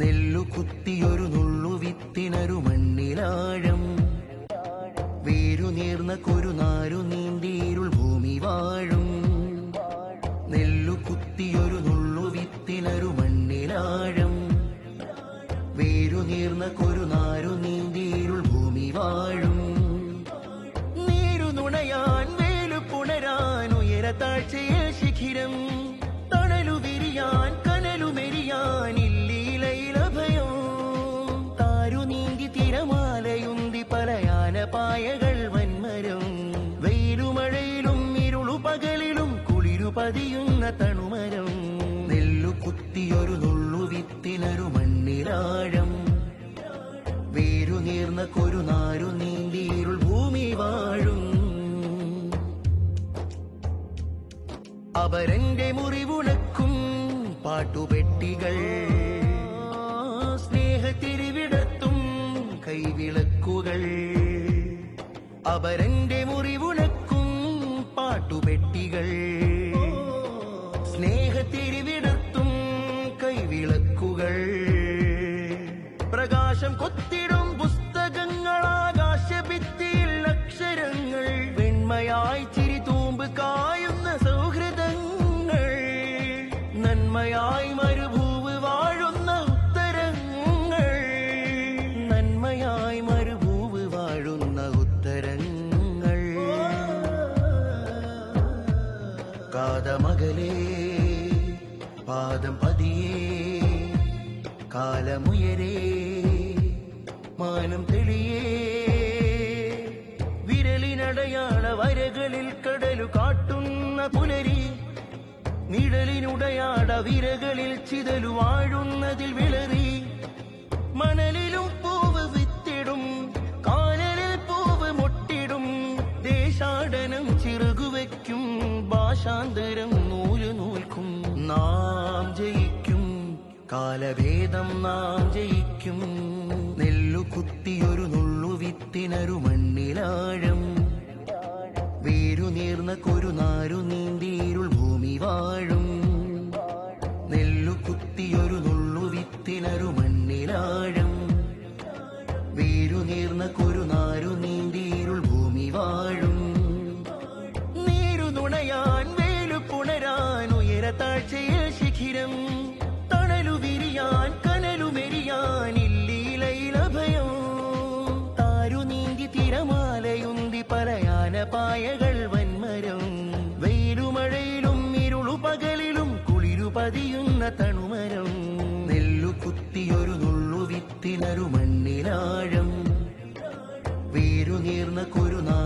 നെല്ലു കുത്തിയൊരു നുള്ളു വിത്തിനൊരു മണ്ണിലാഴം. വേരു നീർന്ന കൊരുനാരു നീന്തിയിരുൾ ഭൂമി വാഴും. നെല്ലു കുത്തിയൊരു നുള്ളു വിത്തിനൊരു മണ്ണിലാഴം. വേരു നീർന്ന കൊരുനാരു നീന്തിയിരുൾ ഭൂമി വാഴും. നീരു നുണയാൻ വേലു പുണരാൻ ഉയര ശിഖിരം. പകലിലും കുളിരു പതിയുന്ന തണുമരം. നെല്ലു കുത്തിയൊരു നുള്ളു വിത്തിനൊരു മണ്ണിലാഴം. വേരു നീർന്ന കൊരുനാരു നീന്തിയിരുൾ ഭൂമി വാഴും. അവരന്റെ മുറിവുണക്കും പാട്ടുപെട്ടികൾ. സ്നേഹത്തിരിവിടത്തും കൈവിളക്കുകൾ. അവരന്റെ മുറിവുണക്കും പാട്ടുപെട്ടികൾ. സ്നേഹത്തിരിവിടത്തും കൈവിളക്കുകൾ. പ്രകാശം കൊത്തിടും കാതമകലേ പാദം പതിയേ കാലമുയരേ മാനം തെളിയേ. വിരലിനടയാള വരകളിൽ കടലു കാട്ടുന്ന പുലരി നിഴലിനുടയാട വിരകളിൽ ചിതലു വാഴുന്നതിൽ വിളറി. ഭാഷാന്തരം നൂൽ നൂൽക്കും. നാം ജയിക്കും. കാലഭേദം നാം ജയിക്കും. നെല്ലു കുത്തിയൊരു നുള്ളു വിത്തിനൊരു മണ്ണിലാഴം. വേരു നീർന്ന കൊരുനാരു നീന്തിയിരുൾ ഭൂമി വാഴും. താഴ്ചയിൽ ശിഖിരം തണലു വിരിയാൻ കനലു മെരിയാൻ ഇല്ലീലയിലഭയം താരു നീന്തി തിരമാലയുന്തി പലയാന പായകൾ വന്മരം വെയിലുമഴയിലും ഇരുളു പകലിലും കുളിരു പതിയുന്ന തണുമരം. നെല്ലു കുത്തിയൊരു നുള്ളു വിത്തിനൊരു മണ്ണിലാഴം. വേരു നീർന്ന കൊരുനാരു നീ